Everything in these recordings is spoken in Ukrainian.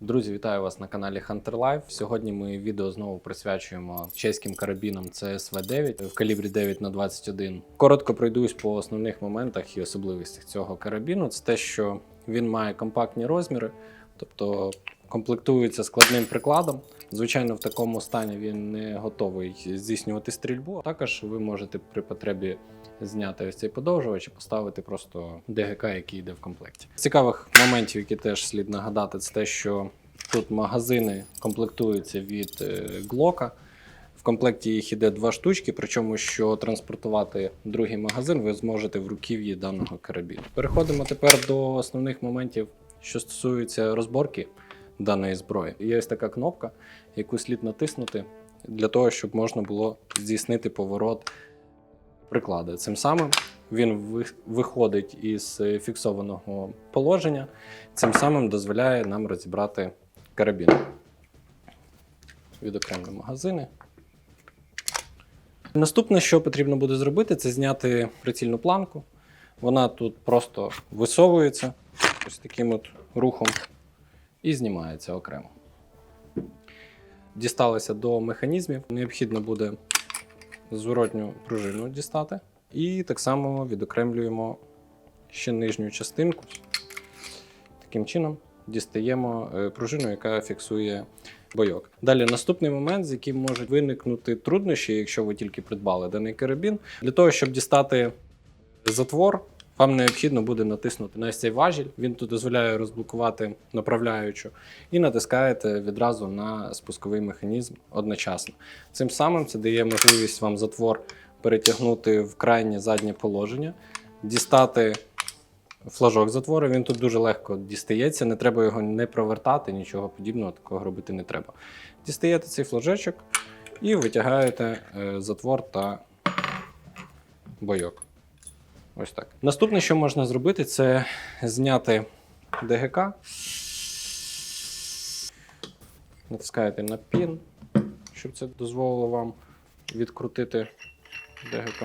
Друзі, вітаю вас на каналі Hunter Life. Сьогодні ми відео знову присвячуємо чеським карабінам CSV 9 в калібрі 9 на 21 Коротко пройдусь по основних моментах і особливостях цього карабіну. Це те, що він має компактні розміри, тобто комплектується складним прикладом. Звичайно, в такому стані він не готовий здійснювати стрільбу. Також ви можете при потребі зняти ось цей подовжувач і поставити просто ДГК, який йде в комплекті. З цікавих моментів, які теж слід нагадати, це те, що тут магазини комплектуються від е, Глока. В комплекті їх іде два штучки, причому що транспортувати другий магазин ви зможете в руків'ї даного карабіну. Переходимо тепер до основних моментів, що стосуються розборки даної зброї. Є ось така кнопка, яку слід натиснути для того, щоб можна було здійснити поворот приклади. Цим самим він виходить із фіксованого положення, цим самим дозволяє нам розібрати карабін. Відокремлюємо магазини. Наступне, що потрібно буде зробити, це зняти прицільну планку. Вона тут просто висовується ось таким от рухом і знімається окремо. Дісталися до механізмів. Необхідно буде зворотню пружину дістати. І так само відокремлюємо ще нижню частинку. Таким чином дістаємо е, пружину, яка фіксує бойок. Далі наступний момент, з яким можуть виникнути труднощі, якщо ви тільки придбали даний карабін. Для того, щоб дістати затвор, вам необхідно буде натиснути на цей важіль. Він тут дозволяє розблокувати направляючу, і натискаєте відразу на спусковий механізм одночасно. Цим самим це дає можливість вам затвор перетягнути в крайнє заднє положення, дістати флажок затвору. Він тут дуже легко дістається, не треба його не провертати, нічого подібного, такого робити не треба. Дістаєте цей флажечок і витягаєте е, затвор та бойок. Ось так. Наступне, що можна зробити, це зняти ДГК. Натискаєте на пін, щоб це дозволило вам відкрутити ДГК.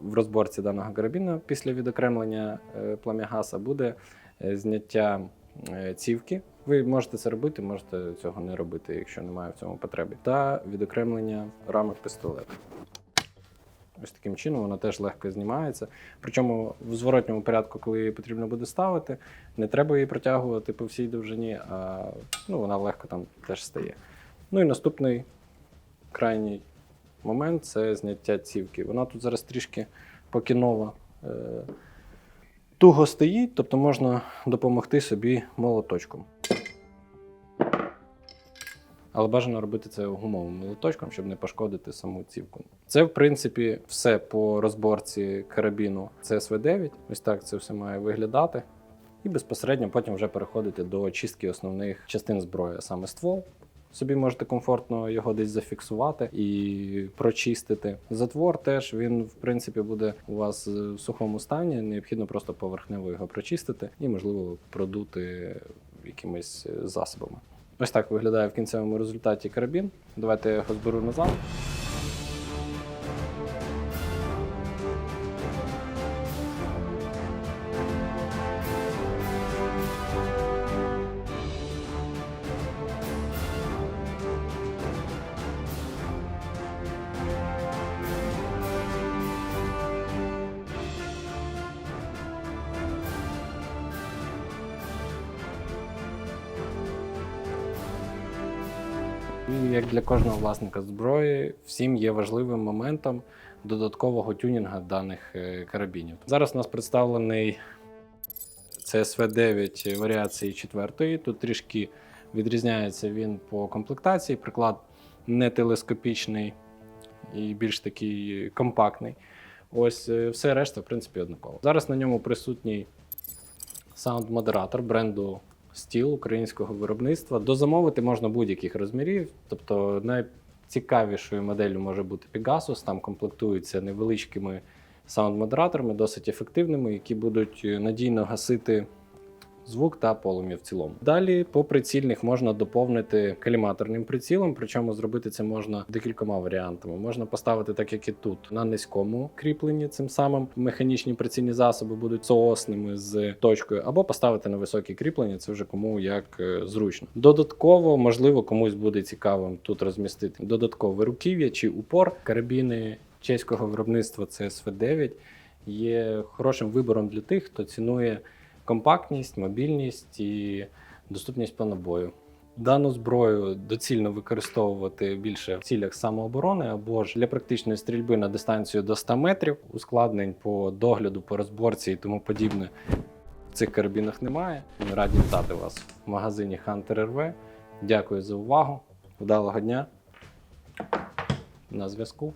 В розборці даного карабіна після відокремлення е, плам'ягаса буде е, зняття е, цівки. Ви можете це робити, можете цього не робити, якщо немає в цьому потреби. Та відокремлення рамок пістолету. Ось таким чином вона теж легко знімається. Причому в зворотньому порядку, коли її потрібно буде ставити, не треба її протягувати по всій довжині, а ну, вона легко там теж стає. Ну і наступний крайній момент це зняття цівки. Вона тут зараз трішки покінова е, туго стоїть, тобто можна допомогти собі молоточком. Але бажано робити це гумовим молоточком, щоб не пошкодити саму цівку. Це, в принципі, все по розборці карабіну CSV 9. Ось так це все має виглядати. І безпосередньо потім вже переходити до чистки основних частин зброї, саме ствол. Собі можете комфортно його десь зафіксувати і прочистити. Затвор теж він, в принципі, буде у вас в сухому стані. Необхідно просто поверхнево його прочистити і, можливо, продути якимись засобами. Ось так виглядає в кінцевому результаті карабін. Давайте я його зберу назад. І як для кожного власника зброї, всім є важливим моментом додаткового тюнінга даних е, карабінів. Зараз у нас представлений CSV 9 варіації 4. Тут трішки відрізняється він по комплектації. Приклад не телескопічний і більш такий компактний. Ось е, все решта, в принципі, однаково. Зараз на ньому присутній саунд-модератор бренду стіл українського виробництва. Дозамовити можна будь-яких розмірів. Тобто найцікавішою моделлю може бути Pegasus, там комплектуються невеличкими саунд-модераторами, досить ефективними, які будуть надійно гасити звук та полум'я в цілому. Далі по прицільних можна доповнити каліматорним прицілом, причому зробити це можна декількома варіантами. Можна поставити так, як і тут, на низькому кріпленні, цим самим механічні прицільні засоби будуть соосними з точкою, або поставити на високі кріплення, це вже кому як е, зручно. Додатково, можливо, комусь буде цікавим тут розмістити додаткове руків'я чи упор. Карабіни чеського виробництва CSV 9 є хорошим вибором для тих, хто цінує компактність, мобільність і доступність по набою. Дану зброю доцільно використовувати більше в цілях самооборони або ж для практичної стрільби на дистанцію до 100 метрів, ускладнень по догляду, по розборці і тому подібне. В цих карабінах немає. Ми раді вітати вас в магазині Hunter RV. Дякую за увагу. Вдалого дня. На зв'язку.